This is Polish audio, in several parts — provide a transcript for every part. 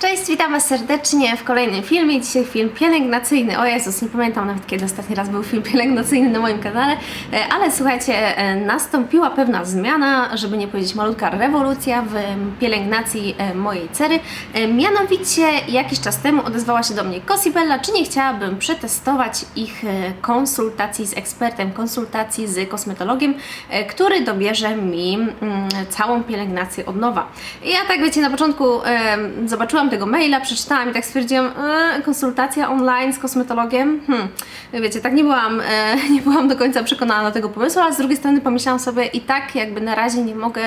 Cześć, witam Was serdecznie w kolejnym filmie. Dzisiaj film pielęgnacyjny. O Jezus, nie pamiętam nawet kiedy ostatni raz był film pielęgnacyjny na moim kanale, E, ale słuchajcie, e, nastąpiła pewna zmiana, żeby nie powiedzieć malutka rewolucja w pielęgnacji e, mojej cery. Mianowicie jakiś czas temu odezwała się do mnie Cosibella, czy nie chciałabym przetestować ich konsultacji z ekspertem, konsultacji z kosmetologiem, który dobierze mi mm, całą pielęgnację od nowa. Ja tak wiecie, na początku em, tego maila, przeczytałam i tak stwierdziłam, e, konsultacja online z kosmetologiem, hmm, wiecie, tak nie byłam, e, nie byłam do końca przekonana do tego pomysłu, ale z drugiej strony pomyślałam sobie i tak jakby na razie nie mogę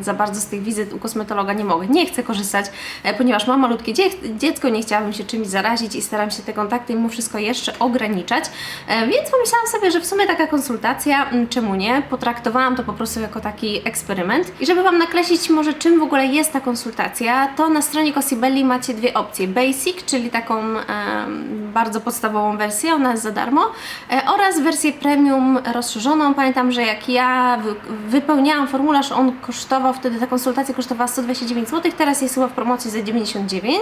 za bardzo z tych wizyt u kosmetologa, nie mogę, nie chcę korzystać, e, ponieważ mam malutkie dzie dziecko, nie chciałabym się czymś zarazić i staram się te kontakty mimo wszystko jeszcze ograniczać, e, więc pomyślałam sobie, że w sumie taka konsultacja, czemu nie, potraktowałam to po prostu jako taki eksperyment. I żeby Wam nakreślić może czym w ogóle jest ta konsultacja, to na stronie Cosibelli macie dwie opcje, Basic, czyli taką em, bardzo podstawową wersję, ona jest za darmo, e, oraz wersję premium rozszerzoną. Pamiętam, że jak ja wy, wypełniałam formularz, on kosztował wtedy, ta konsultacja kosztowała 129 zł, teraz jest chyba w promocji za 99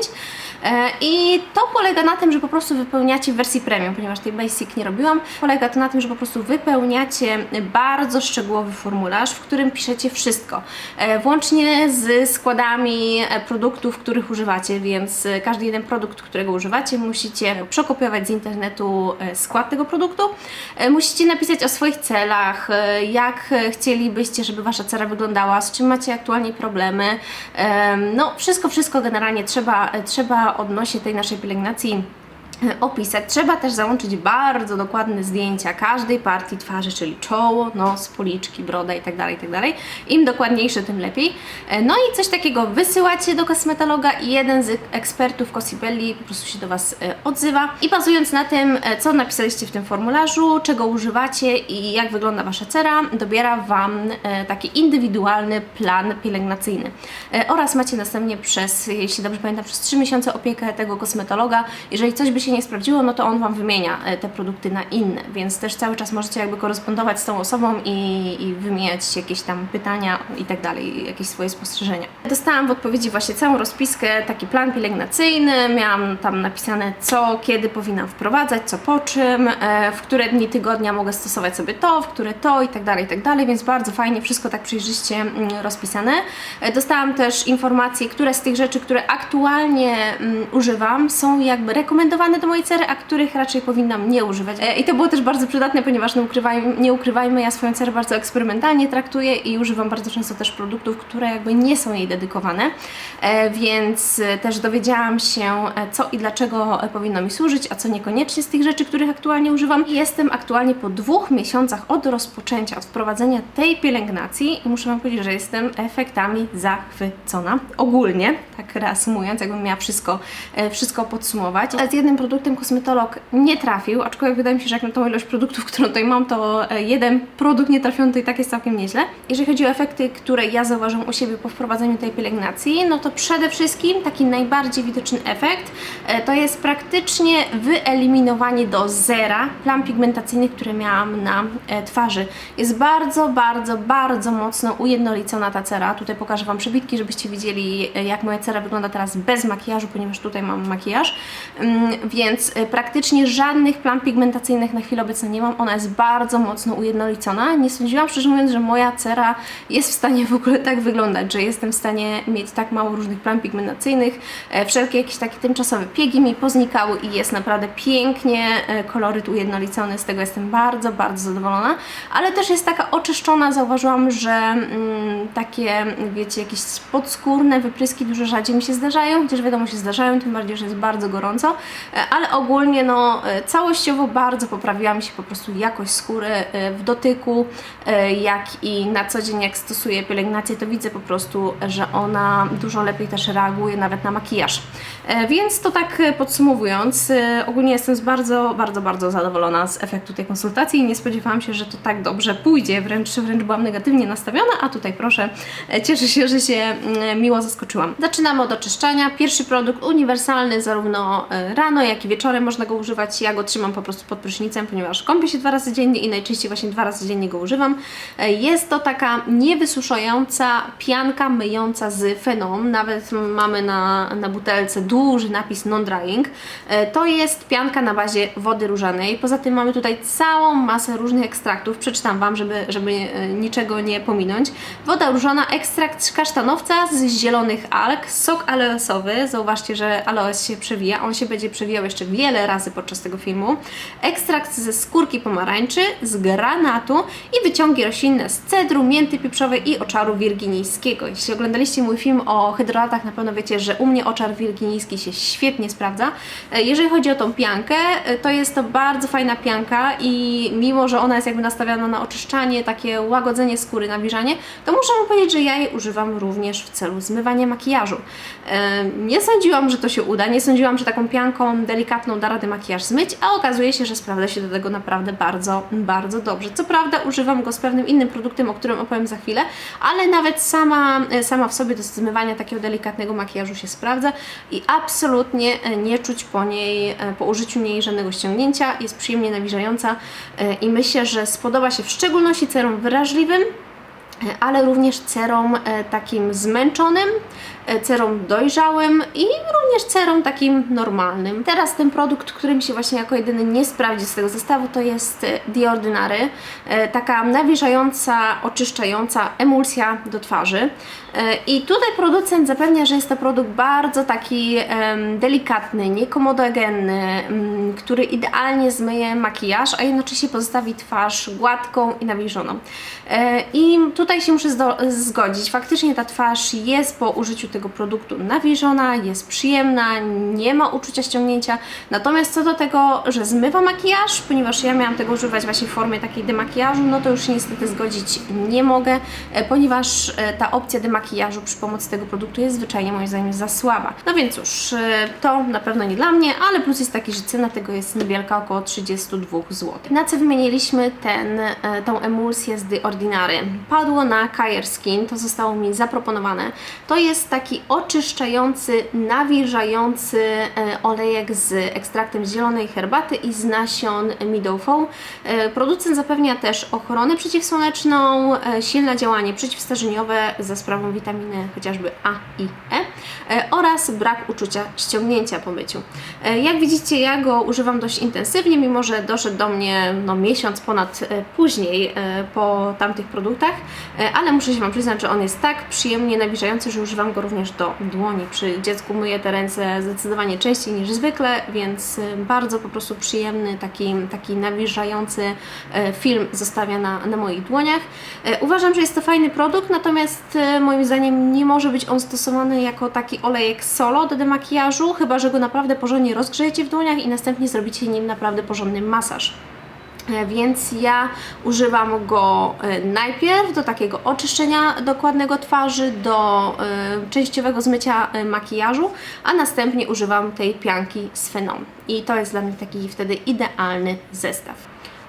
e, i to polega na tym, że po prostu wypełniacie w wersji premium, ponieważ tej basic nie robiłam. Polega to na tym, że po prostu wypełniacie bardzo szczegółowy formularz, w którym piszecie wszystko, e, włącznie z składami e, produktów, których używacie, więc e, każdy jeden produkt, którego używacie, musicie przekopiować z internetu e, skład tego produktu. E, Musicie napisać o swoich celach, jak chcielibyście, żeby Wasza cera wyglądała, z czym macie aktualnie problemy. Em, No, wszystko, wszystko generalnie trzeba, trzeba odnośnie tej naszej pielęgnacji opisać. Trzeba też załączyć bardzo dokładne zdjęcia każdej partii twarzy, czyli czoło, nos, policzki, broda itd., itd. Im dokładniejsze, tym lepiej. E, No i coś takiego wysyłacie do kosmetologa i jeden z ekspertów Cosibelli po prostu się do Was e, odzywa i bazując na tym, e, co napisaliście w tym formularzu, czego używacie i jak wygląda Wasza cera, dobiera Wam taki indywidualny plan pielęgnacyjny. Oraz macie następnie przez, jeśli dobrze pamiętam, przez 3 miesiące opiekę tego kosmetologa. Jeżeli coś by się nie sprawdziło, no to on Wam wymienia e, te produkty na inne, więc też cały czas możecie jakby korespondować z tą osobą i, i wymieniać jakieś tam pytania i tak dalej, jakieś swoje spostrzeżenia. Dostałam w odpowiedzi właśnie całą rozpiskę, taki plan pielęgnacyjny, miałam tam napisane co, kiedy powinnam wprowadzać, co po czym, e, w które dni tygodnia mogę stosować sobie to, w które to i tak dalej, i tak dalej, więc bardzo fajnie, wszystko tak przejrzyście mm, rozpisane. E, Dostałam też informacje, które z tych rzeczy, które aktualnie mm, używam, są jakby rekomendowane do mojej cery, a których raczej powinnam nie używać. E, I to było też bardzo przydatne, ponieważ nie ukrywajmy, nie ukrywajmy, ja swoją cerę bardzo eksperymentalnie traktuję i używam bardzo często też produktów, które jakby nie są jej dedykowane, e, więc e, też dowiedziałam się, co i dlaczego powinno mi służyć, a co niekoniecznie z tych rzeczy, których aktualnie używam. Jestem aktualnie po dwóch miesiącach od rozpoczęcia, od wprowadzenia tej pielęgnacji i muszę Wam powiedzieć, że jestem efektami zachwycona. Ogólnie, tak reasumując, jakbym miała wszystko, wszystko podsumować. Z jednym produktem kosmetolog nie trafił, aczkolwiek wydaje mi się, że jak na tą ilość produktów, którą tutaj mam, to e, jeden produkt nie trafiony i tak jest całkiem nieźle. Jeżeli chodzi o efekty, które ja zauważyłam u siebie po wprowadzeniu tej pielęgnacji, no to przede wszystkim taki najbardziej widoczny efekt e, to jest praktycznie wyeliminowanie do zera plam pigmentacyjnych, które miałam na e, twarzy. Jest bardzo, bardzo, bardzo mocno ujednolicona ta cera. Tutaj pokażę Wam przebitki, żebyście widzieli, jak moja cera wygląda teraz bez makijażu, ponieważ tutaj mam makijaż. Mm, Więc e, praktycznie żadnych plam pigmentacyjnych na chwilę obecną nie mam. Ona jest bardzo mocno ujednolicona. Nie sądziłam, szczerze mówiąc, że moja cera jest w stanie w ogóle tak wyglądać, że jestem w stanie mieć tak mało różnych plam pigmentacyjnych. E, Wszelkie jakieś takie tymczasowe piegi mi poznikały i jest naprawdę pięknie e, koloryt ujednolicony. Z tego jestem bardzo, bardzo zadowolona. Ale też jest taka oczyszczona. Zauważyłam, że mm, takie, wiecie, jakieś podskórne wypryski dużo rzadziej mi się zdarzają, chociaż wiadomo się zdarzają, tym bardziej, że jest bardzo gorąco. E, Ale ogólnie, no, e, całościowo bardzo poprawiła mi się po prostu jakość skóry e, w dotyku, jak i na co dzień, jak stosuję pielęgnację, to widzę po prostu, że ona dużo lepiej też reaguje nawet na makijaż. Więc to tak podsumowując, ogólnie jestem bardzo, bardzo, bardzo zadowolona z efektu tej konsultacji i nie spodziewałam się, że to tak dobrze pójdzie, wręcz, wręcz byłam negatywnie nastawiona, a tutaj proszę, cieszę się, że się mm, miło zaskoczyłam. Zaczynamy od oczyszczania. Pierwszy produkt uniwersalny zarówno rano, jak i wieczorem można go używać. Ja go trzymam po prostu pod prysznicem, ponieważ kąpię się dwa razy dziennie i najczęściej właśnie dwa razy dziennie go używam. E, Jest to taka niewysuszająca pianka myjąca z feną. Nawet mamy na, na butelce duży napis non-drying. E, To jest pianka na bazie wody różanej. Poza tym mamy tutaj całą masę różnych ekstraktów. Przeczytam Wam, żeby, żeby e, niczego nie pominąć. Woda różana, ekstrakt kasztanowca z zielonych alg, sok aloesowy. Zauważcie, że aloes się przewija. On się będzie przewijał jeszcze wiele razy podczas tego filmu. Ekstrakt ze skórki pomarańczy, z granatu i wyciągi roślinne z cedru, mięty pieprzowej i oczaru wirginijskiego. Jeśli oglądaliście mój film o hydrolatach, na pewno wiecie, że u mnie oczar wirginijski się świetnie sprawdza. E, Jeżeli chodzi o tą piankę, e, to jest to bardzo fajna pianka i mimo, że ona jest jakby nastawiona na oczyszczanie, takie łagodzenie skóry, nawilżanie, to muszę Wam powiedzieć, że ja jej używam również w celu zmywania makijażu. E, Nie sądziłam, że to się uda, nie sądziłam, że taką pianką delikatną da radę makijaż zmyć, a okazuje się, że sprawdza się do tego naprawdę bardzo, bardzo dobrze. Co prawda używam go z pewnym innym produktem, o którym opowiem za chwilę, ale nawet sama, e, sama w sobie do zmywania takiego delikatnego makijażu się sprawdza i absolutnie e, nie czuć po niej, e, po użyciu niej żadnego ściągnięcia, jest przyjemnie nawilżająca i myślę, że spodoba się w szczególności cerom wrażliwym, ale również cerom takim zmęczonym, cerom dojrzałym i również cerom takim normalnym. Teraz ten produkt, który mi się właśnie jako jedyny nie sprawdzi z tego zestawu, to jest e, The Ordinary. E, Taka nawilżająca, oczyszczająca emulsja do twarzy. E, I tutaj producent zapewnia, że jest to produkt bardzo taki delikatny, niekomodogenny, który idealnie zmyje makijaż, a jednocześnie pozostawi twarz gładką i nawilżoną. E, I tutaj się muszę zgodzić. Faktycznie ta twarz jest po użyciu tego produktu nawilżona, jest przyjemna, nie ma uczucia ściągnięcia. Natomiast co do tego, że zmywa makijaż, ponieważ ja miałam tego używać właśnie w formie takiej demakijażu, no to już niestety zgodzić nie mogę, e, ponieważ e, ta opcja demakijażu przy pomocy tego produktu jest zwyczajnie moim zdaniem za słaba. No więc cóż, e, to na pewno nie dla mnie, ale plus jest taki, że cena tego jest niewielka, około 32 zł. Na co wymieniliśmy ten, tą emulsję z The Ordinary? Padło na Kajer Skin, to zostało mi zaproponowane. To jest taki oczyszczający, nawilżający e, olejek z ekstraktem z zielonej herbaty i z nasion Meadowfall. E, Producent zapewnia też ochronę przeciwsłoneczną, e, silne działanie przeciwstarzeniowe za sprawą witaminy chociażby A i E oraz brak uczucia ściągnięcia po myciu. Jak widzicie, ja go używam dość intensywnie, mimo że doszedł do mnie no, miesiąc ponad później po tamtych produktach, ale muszę się Wam przyznać, że on jest tak przyjemnie nawilżający, że używam go również do dłoni. Przy dziecku myję te ręce zdecydowanie częściej niż zwykle, więc e, bardzo po prostu przyjemny, taki, taki nawilżający e, film zostawia na, na moich dłoniach. E, Uważam, że jest to fajny produkt, natomiast e, moim zdaniem nie może być on stosowany jako taki olejek solo do demakijażu, chyba że go naprawdę porządnie rozgrzejecie w dłoniach i następnie zrobicie nim naprawdę porządny masaż. E, Więc ja używam go e, najpierw do takiego oczyszczenia dokładnego twarzy, do e, częściowego zmycia makijażu, a następnie używam tej pianki z feną. I to jest dla mnie taki wtedy idealny zestaw.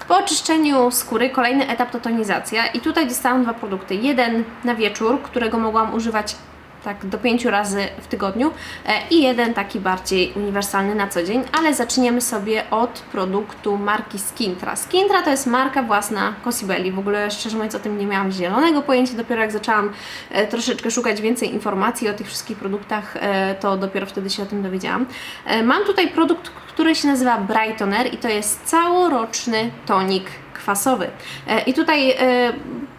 Po oczyszczeniu skóry kolejny etap to tonizacja i tutaj dostałam dwa produkty. Jeden na wieczór, którego mogłam używać tak do pięciu razy w tygodniu e, i jeden taki bardziej uniwersalny na co dzień, ale zaczniemy sobie od produktu marki Skintra. Skintra to jest marka własna Cosibelli. W ogóle szczerze mówiąc o tym nie miałam zielonego pojęcia, dopiero jak zaczęłam e, troszeczkę szukać więcej informacji o tych wszystkich produktach, e, to dopiero wtedy się o tym dowiedziałam. Mam tutaj produkt, który się nazywa Brightoner i to jest całoroczny tonik kwasowy. E, I tutaj e,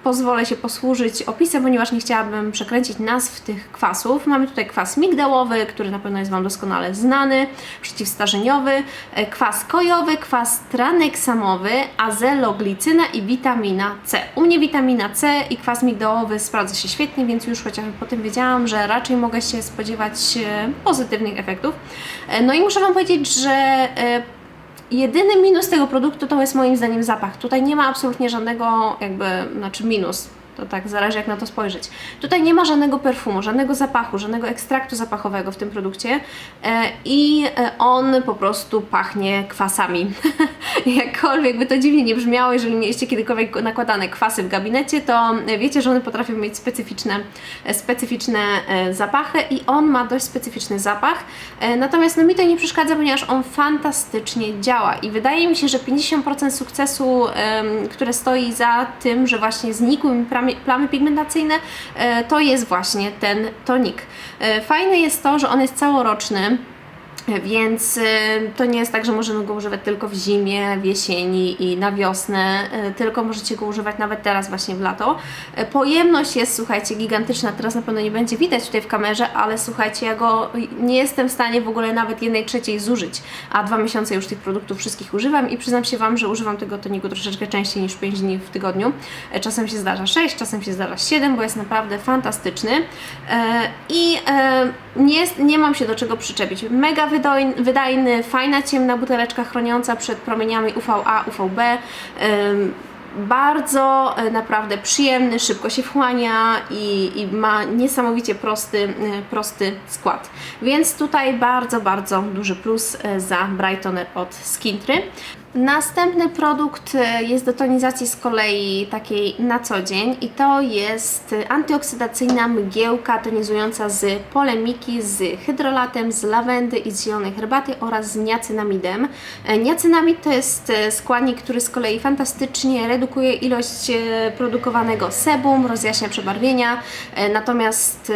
pozwolę się posłużyć opisem, ponieważ nie chciałabym przekręcić nazw tych kwasów. Mamy tutaj kwas migdałowy, który na pewno jest Wam doskonale znany, przeciwstarzeniowy, e, kwas kojowy, kwas traneksamowy, azeloglicyna i witamina C. U mnie witamina C i kwas migdałowy sprawdza się świetnie, więc już chociażby po tym wiedziałam, że raczej mogę się spodziewać pozytywnych efektów. No i muszę Wam powiedzieć, że Jedyny minus tego produktu to jest moim zdaniem zapach. Tutaj nie ma absolutnie żadnego jakby, znaczy minus. To tak zależy jak na to spojrzeć. Tutaj nie ma żadnego perfumu, żadnego zapachu, żadnego ekstraktu zapachowego w tym produkcie e, i e, on po prostu pachnie kwasami. Jakkolwiek by to dziwnie nie brzmiało, jeżeli mieliście kiedykolwiek nakładane kwasy w gabinecie, to wiecie, że one potrafią mieć specyficzne, e, specyficzne e, zapachy i on ma dość specyficzny zapach. E, Natomiast no mi to nie przeszkadza, ponieważ on fantastycznie działa i wydaje mi się, że 50% sukcesu, które stoi za tym, że właśnie znikły mi plamy, plamy pigmentacyjne, e, to jest właśnie ten tonik. E, Fajne jest to, że on jest całoroczny. Więc y, to nie jest tak, że możemy go używać tylko w zimie, w jesieni i na wiosnę, y, tylko możecie go używać nawet teraz właśnie w lato. Y, Pojemność jest, słuchajcie, gigantyczna, teraz na pewno nie będzie widać tutaj w kamerze, ale słuchajcie, ja go nie jestem w stanie w ogóle nawet jednej trzeciej zużyć, a dwa miesiące już tych produktów wszystkich używam i przyznam się Wam, że używam tego toniku troszeczkę częściej niż 5 dni w tygodniu. Czasem się zdarza 6, czasem się zdarza 7, bo jest naprawdę fantastyczny i nie, nie mam się do czego przyczepić. Mega wydajny, fajna ciemna buteleczka chroniąca przed promieniami UVA, UVB. Bardzo e, naprawdę przyjemny, szybko się wchłania i, i ma niesamowicie prosty, e, prosty skład. Więc tutaj bardzo, bardzo duży plus e, za Brightoner od Skintry. Następny produkt e, jest do tonizacji z kolei takiej na co dzień i to jest antyoksydacyjna mgiełka tonizująca z polemiki, z hydrolatem, z lawendy i z zielonej herbaty oraz z niacynamidem. E, Niacynamid to jest e, składnik, który z kolei fantastycznie redukuje ilość e, produkowanego sebum, rozjaśnia przebarwienia, natomiast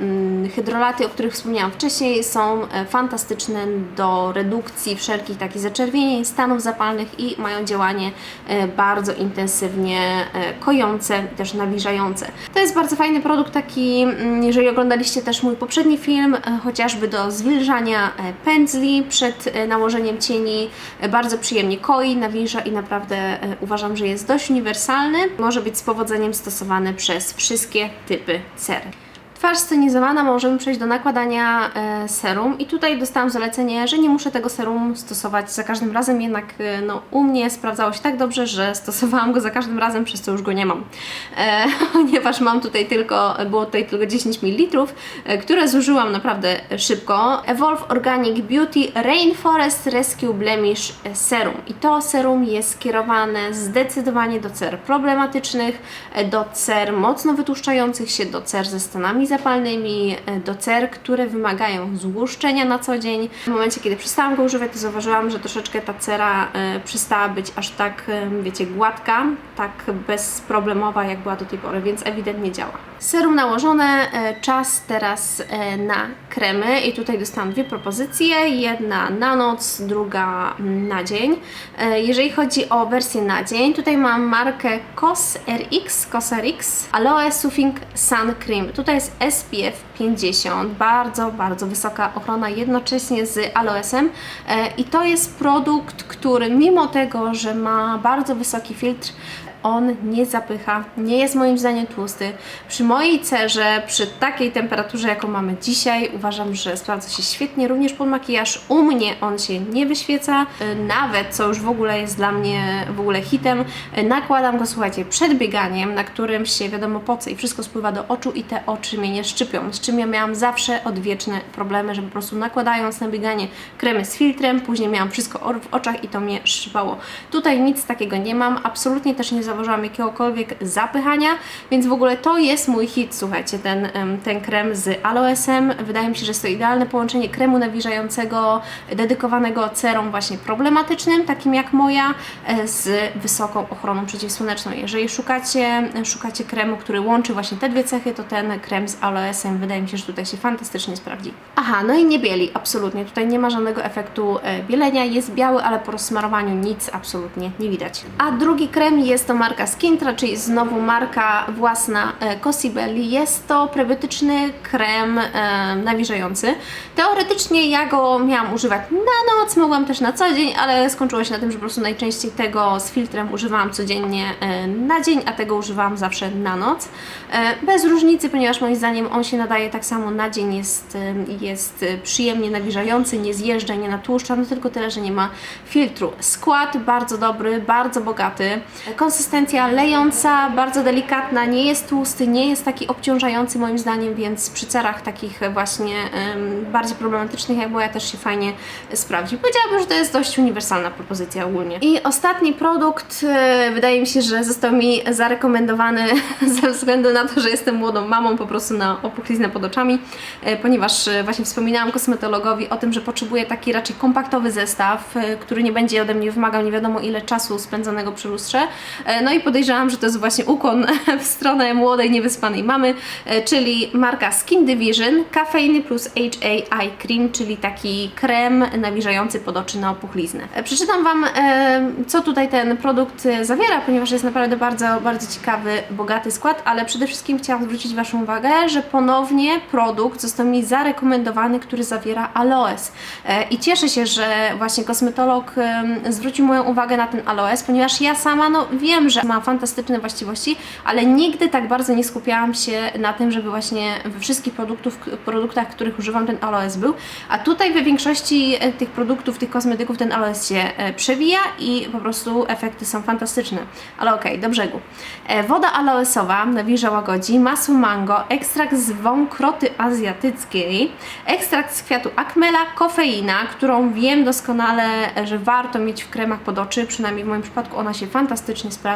mm, hydrolaty, o których wspomniałam wcześniej, są fantastyczne do redukcji wszelkich takich zaczerwienień, stanów zapalnych i mają działanie e, bardzo intensywnie e, kojące, też nawilżające. To jest bardzo fajny produkt taki, mm, jeżeli oglądaliście też mój poprzedni film, e, chociażby do zwilżania pędzli przed nałożeniem cieni, bardzo przyjemnie koi, nawilża i naprawdę uważam, że jest dość uniwersalny. Może być z powodzeniem stosowany przez wszystkie typy cer. Twarz scenizowana, możemy przejść do nakładania e, serum i tutaj dostałam zalecenie, że nie muszę tego serum stosować za każdym razem, jednak e, no, u mnie sprawdzało się tak dobrze, że stosowałam go za każdym razem, przez co już go nie mam. E, ponieważ mam tutaj tylko, było tutaj tylko 10 ml, e, które zużyłam naprawdę szybko. Evolve Organic Beauty Rainforest Rescue Blemish Serum. I to serum jest skierowane zdecydowanie do cer problematycznych, do cer mocno wytłuszczających się, do cer ze stanami zapalnymi, e, do cer, które wymagają złuszczenia na co dzień. W momencie, kiedy przestałam go używać, to zauważyłam, że troszeczkę ta cera e, przestała być aż tak, e, wiecie, gładka, tak bezproblemowa, jak była do tej pory, więc ewidentnie działa. Serum nałożone, czas teraz na kremy i tutaj dostałam dwie propozycje, jedna na noc, druga na dzień. Jeżeli chodzi o wersję na dzień, tutaj mam markę COS RX, COS RX Aloe Soothing Sun Cream. Tutaj jest SPF 50, bardzo, bardzo wysoka ochrona jednocześnie z aloesem. E, i to jest produkt, który mimo tego, że ma bardzo wysoki filtr, on nie zapycha, nie jest moim zdaniem tłusty. Przy mojej cerze, przy takiej temperaturze, jaką mamy dzisiaj, uważam, że sprawdza się świetnie, również pod makijaż. U mnie on się nie wyświeca, y, nawet, co już w ogóle jest dla mnie w ogóle hitem, y, nakładam go, słuchajcie, przed bieganiem, na którym się wiadomo po co i wszystko spływa do oczu i te oczy mnie nie szczypią, z czym ja miałam zawsze odwieczne problemy, że po prostu nakładając na bieganie kremy z filtrem, później miałam wszystko w oczach i to mnie szczypało. Tutaj nic takiego nie mam, absolutnie też nie zauważyłam jakiegokolwiek zapychania, więc w ogóle to jest mój hit, słuchajcie, ten, ten krem z aloesem. Wydaje mi się, że jest to idealne połączenie kremu nawilżającego, dedykowanego cerom właśnie problematycznym, takim jak moja, e, z wysoką ochroną przeciwsłoneczną. Jeżeli szukacie, szukacie kremu, który łączy właśnie te dwie cechy, to ten krem z aloesem wydaje mi się, że tutaj się fantastycznie sprawdzi. Aha, no i nie bieli, absolutnie. Tutaj nie ma żadnego efektu e, bielenia. Jest biały, ale po rozsmarowaniu nic absolutnie nie widać. A drugi krem jest to marka Skintra, czyli znowu marka własna e, Cosibelli. Jest to prebiotyczny krem e, nawilżający. Teoretycznie ja go miałam używać na noc, mogłam też na co dzień, ale skończyło się na tym, że po prostu najczęściej tego z filtrem używałam codziennie e, na dzień, a tego używałam zawsze na noc. Bez różnicy, ponieważ moim zdaniem on się nadaje tak samo na dzień, jest, jest przyjemnie nawilżający, nie zjeżdża, nie natłuszcza, no tylko tyle, że nie ma filtru. Skład bardzo dobry, bardzo bogaty. Konsystencja konsystencja lejąca, bardzo delikatna, nie jest tłusty, nie jest taki obciążający moim zdaniem, więc przy cerach takich właśnie bardziej problematycznych jak moja też się fajnie sprawdzi. Powiedziałabym, że to jest dość uniwersalna propozycja ogólnie. I ostatni produkt, e, wydaje mi się, że został mi zarekomendowany ze względu na to, że jestem młodą mamą po prostu na opuchliznę pod oczami, e, ponieważ e, właśnie wspominałam kosmetologowi o tym, że potrzebuję taki raczej kompaktowy zestaw, który nie będzie ode mnie wymagał nie wiadomo ile czasu spędzonego przy lustrze. No i podejrzewam, że to jest właśnie ukłon w stronę młodej, niewyspanej mamy, e, czyli marka Skin Division Kafeiny plus HA Eye Cream, czyli taki krem nawilżający pod oczy na opuchliznę. E, Przeczytam Wam, e, co tutaj ten produkt zawiera, ponieważ jest naprawdę bardzo, bardzo ciekawy, bogaty skład, ale przede wszystkim chciałam zwrócić Waszą uwagę, że ponownie produkt został mi zarekomendowany, który zawiera aloes. I cieszę się, że właśnie kosmetolog zwrócił moją uwagę na ten aloes, ponieważ ja sama no, wiem, że ma fantastyczne właściwości, ale nigdy tak bardzo nie skupiałam się na tym, żeby właśnie we wszystkich produktów, produktach, których używam, ten aloes był. A tutaj we większości e, tych produktów, tych kosmetyków ten aloes się e, przewija i po prostu efekty są fantastyczne. Ale okej, do brzegu. E, Woda aloesowa nawilża łagodzi, masło mango, ekstrakt z wąkroty azjatyckiej, ekstrakt z kwiatu akmela, kofeina, którą wiem doskonale, że warto mieć w kremach pod oczy, przynajmniej w moim przypadku ona się fantastycznie sprawdza,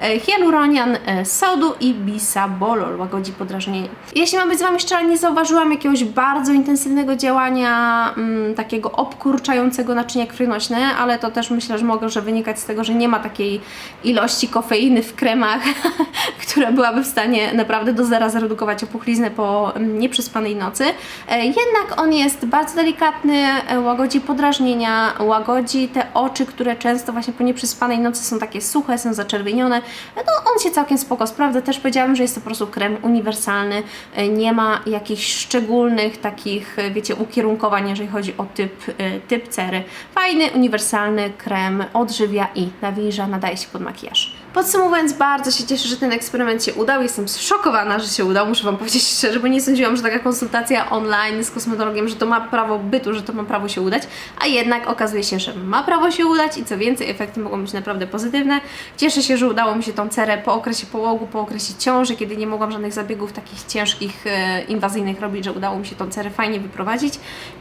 e, hialuronian e, sodu i bisabolol łagodzi podrażnienie. Jeśli mam być z Wami szczera, nie zauważyłam jakiegoś bardzo intensywnego działania, mm, takiego obkurczającego naczynia krwionośne, ale to też myślę, że może wynikać z tego, że nie ma takiej ilości kofeiny w kremach, która byłaby w stanie naprawdę do zera zredukować opuchliznę po mm, nieprzespanej nocy. E, Jednak on jest bardzo delikatny, łagodzi podrażnienia, łagodzi te oczy, które często właśnie po nieprzespanej nocy są takie suche, są zaczerwienione. No on się całkiem spoko sprawdza. Też powiedziałam, że jest to po prostu krem uniwersalny. E, Nie ma jakichś szczególnych takich, e, wiecie, ukierunkowań, jeżeli chodzi o typ, e, typ cery. Fajny, uniwersalny krem, odżywia i nawilża, nadaje się pod makijaż. Podsumowując, bardzo się cieszę, że ten eksperyment się udał. Jestem zszokowana, że się udał, muszę Wam powiedzieć szczerze, bo nie sądziłam, że taka konsultacja online z kosmetologiem, że to ma prawo bytu, że to ma prawo się udać, a jednak okazuje się, że ma prawo się udać i co więcej, efekty mogą być naprawdę pozytywne. Cieszę się, że udało mi się tą cerę po okresie połogu, po okresie ciąży, kiedy nie mogłam żadnych zabiegów takich ciężkich, e, inwazyjnych robić, że udało mi się tą cerę fajnie wyprowadzić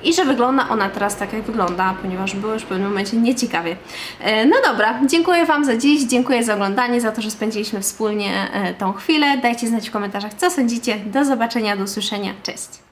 i że wygląda ona teraz tak, jak wygląda, ponieważ było już w pewnym momencie nieciekawie. E, no dobra, dziękuję Wam za dziś, dziękuję za oglądanie, za to, że spędziliśmy wspólnie e, tą chwilę. Dajcie znać w komentarzach, co sądzicie. Do zobaczenia, do usłyszenia. Cześć!